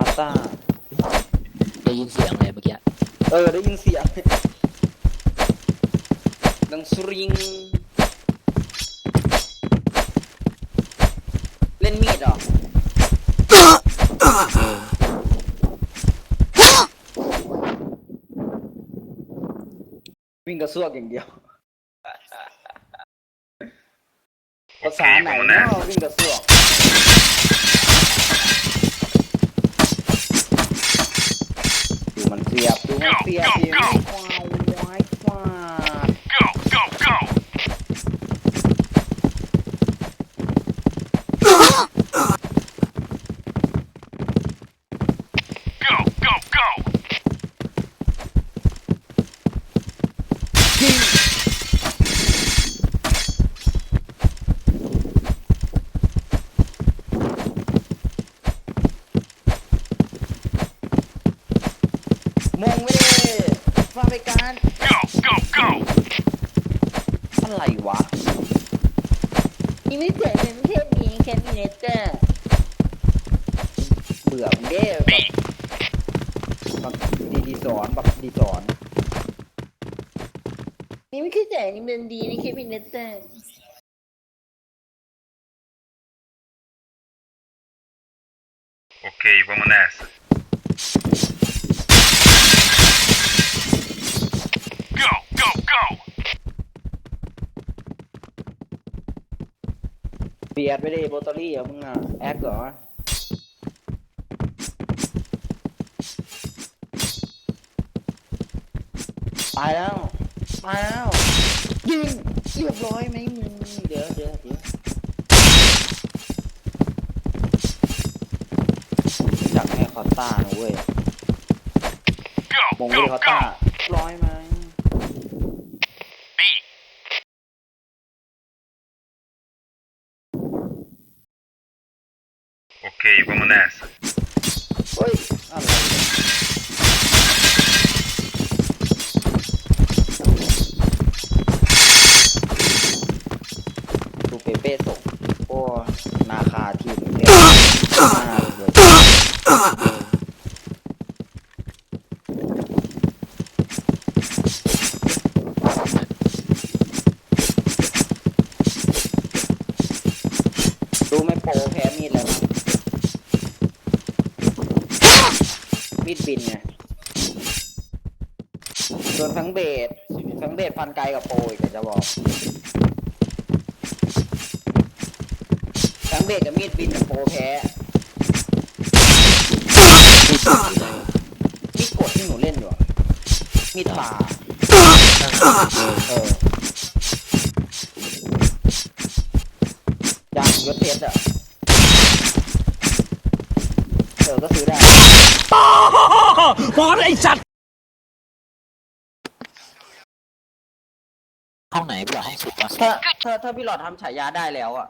มาต้าได้ยินเสียงเลยเมื่อกี้ เออ ได้ยินเสียง ดังสริง เล่นมีดเหรอ วิ่งกระซวกอย่างเดียว ภาษาไหนเนาะวิ่งกระซวก ดูมัน เสียบดูมันเสียบดีไม่ควายควายควาย Go, go, go! Go, go, go! มงไม่ได้ฟ้าไปการ Go, go, go! อะไรวะนี่ไม่เจ๋งเป็นเทพนี้แคมิเนเตอร์เบื่อมึงเด้แบบแบบดีดีสอนแบบดีสอนนี่ไม่คือเจ๋งนี่เป็นดีนี่แคมิเนเตอร์ Ok, vamos nessa. Go, go, go! เบียดไปดิโบตอรี่อะมึงอะแอคเหรอตายแล้วตายแล้วยิงเรียบร้อยไหมมึงเดี๋ยวเดี๋ยวเดี๋ยวจากแม่คอตต้านะเว้ยมง go, เวคอตต้าร้อยม B. Ok, vamos nessa. เฮ้ยอะไรดูเปเป้ส่งโอ้ นาคาทีมเนี่ยมาเลยดูไม่โปรแพ้มีดเลยมั้ง มีดบินไงส่วนทั้งเบสทั้งเบสพันไกลกับโปรอีกอะจะบอกทั้งเบสกับมีดบินกับโปรแพ้มีดกดที่หนูเล่นอยู่อะมีดป่าเออยางยศเพชรอะ ออก็ซื้อได้ห้องไหนพี่อยากให้สุดวะถ้าถ้าถ้าพี่หลอดทำฉายาได้แล้วอะ